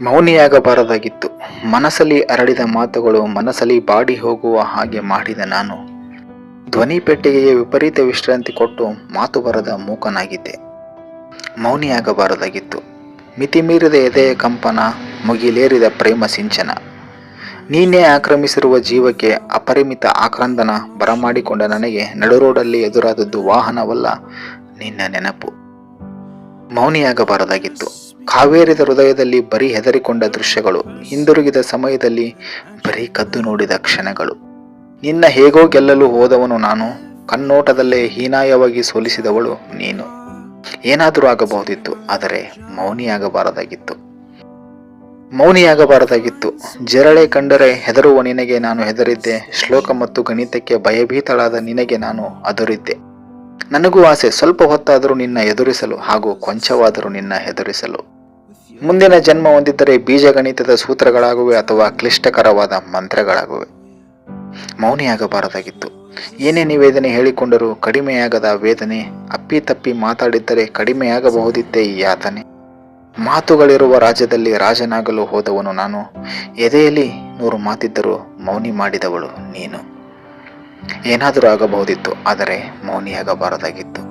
ಮೌನಿಯಾಗಬಾರದಾಗಿತ್ತು. ಮನಸ್ಸಲ್ಲಿ ಅರಳಿದ ಮಾತುಗಳು ಮನಸಲಿ ಬಾಡಿ ಹೋಗುವ ಹಾಗೆ ಮಾಡಿದ ನಾನು. ಧ್ವನಿ ಪೆಟ್ಟಿಗೆಗೆ ವಿಪರೀತ ವಿಶ್ರಾಂತಿ ಕೊಟ್ಟು ಮಾತು ಬರದ ಮೂಕನಾಗಿದ್ದೆ. ಮೌನಿಯಾಗಬಾರದಾಗಿತ್ತು. ಮಿತಿಮೀರಿದ ಎದೆಯ ಕಂಪನ, ಮುಗಿಲೇರಿದ ಪ್ರೇಮ ಸಿಂಚನ. ನೀನೇ ಆಕ್ರಮಿಸಿರುವ ಜೀವಕ್ಕೆ ಅಪರಿಮಿತ ಆಕ್ರಂದನ ಬರಮಾಡಿಕೊಂಡ ನನಗೆ ನಡುರೋಡಲ್ಲಿ ಎದುರಾದದ್ದು ವಾಹನವಲ್ಲ, ನಿನ್ನ ನೆನಪು. ಮೌನಿಯಾಗಬಾರದಾಗಿತ್ತು. ಕಾವೇರಿದ ಹೃದಯದಲ್ಲಿ ಬರೀ ಹೆದರಿಕೊಂಡ ದೃಶ್ಯಗಳು, ಹಿಂದಿರುಗಿದ ಸಮಯದಲ್ಲಿ ಬರೀ ಕದ್ದು ನೋಡಿದ ಕ್ಷಣಗಳು. ನಿನ್ನ ಹೇಗೋ ಗೆಲ್ಲಲು ಹೋದವನು ನಾನು, ಕಣ್ಣೋಟದಲ್ಲೇ ಹೀನಾಯವಾಗಿ ಸೋಲಿಸಿದವಳು ನೀನು. ಏನಾದರೂ ಆಗಬಹುದಿತ್ತು, ಆದರೆ ಮೌನಿಯಾಗಬಾರದಾಗಿತ್ತು. ಮೌನಿಯಾಗಬಾರದಾಗಿತ್ತು. ಜರಳೆ ಕಂಡರೆ ಹೆದರುವ ನಿನಗೆ ನಾನು ಹೆದರಿದ್ದೆ, ಶ್ಲೋಕ ಮತ್ತು ಗಣಿತಕ್ಕೆ ಭಯಭೀತಳಾದ ನಿನಗೆ ನಾನು ಅದುರಿದ್ದೆ. ನನಗೂ ಆಸೆ, ಸ್ವಲ್ಪ ಹೊತ್ತಾದರೂ ನಿನ್ನ ಎದುರಿಸಲು ಹಾಗೂ ಕೊಂಚವಾದರೂ ನಿನ್ನ ಹೆದರಿಸಲು. ಮುಂದಿನ ಜನ್ಮ ಹೊಂದಿದ್ದರೆ ಬೀಜಗಣಿತದ ಸೂತ್ರಗಳಾಗುವೆ ಅಥವಾ ಕ್ಲಿಷ್ಟಕರವಾದ ಮಂತ್ರಗಳಾಗುವೆ. ಮೌನಿಯಾಗಬಾರದಾಗಿತ್ತು. ಏನೇ ನಿವೇದನೆ ಹೇಳಿಕೊಂಡರೂ ಕಡಿಮೆಯಾಗದ ವೇದನೆ ಅಪ್ಪಿತಪ್ಪಿ ಮಾತಾಡಿದ್ದರೆ ಕಡಿಮೆಯಾಗಬಹುದಿತ್ತೇ ಈ ಯಾತನೆ. ಮಾತುಗಳಿರುವ ರಾಜ್ಯದಲ್ಲಿ ರಾಜನಾಗಲು ಹೋದವನು ನಾನು. ಎದೆಯಲ್ಲಿ ನೂರು ಮಾತಿದ್ದರೂ ಮೌನಿ ಮಾಡಿದವಳು ನೀನು. ಏನಾದರೂ ಆಗಬಹುದಿತ್ತು, ಆದರೆ ಮೌನಿಯಾಗಬಾರದಾಗಿತ್ತು.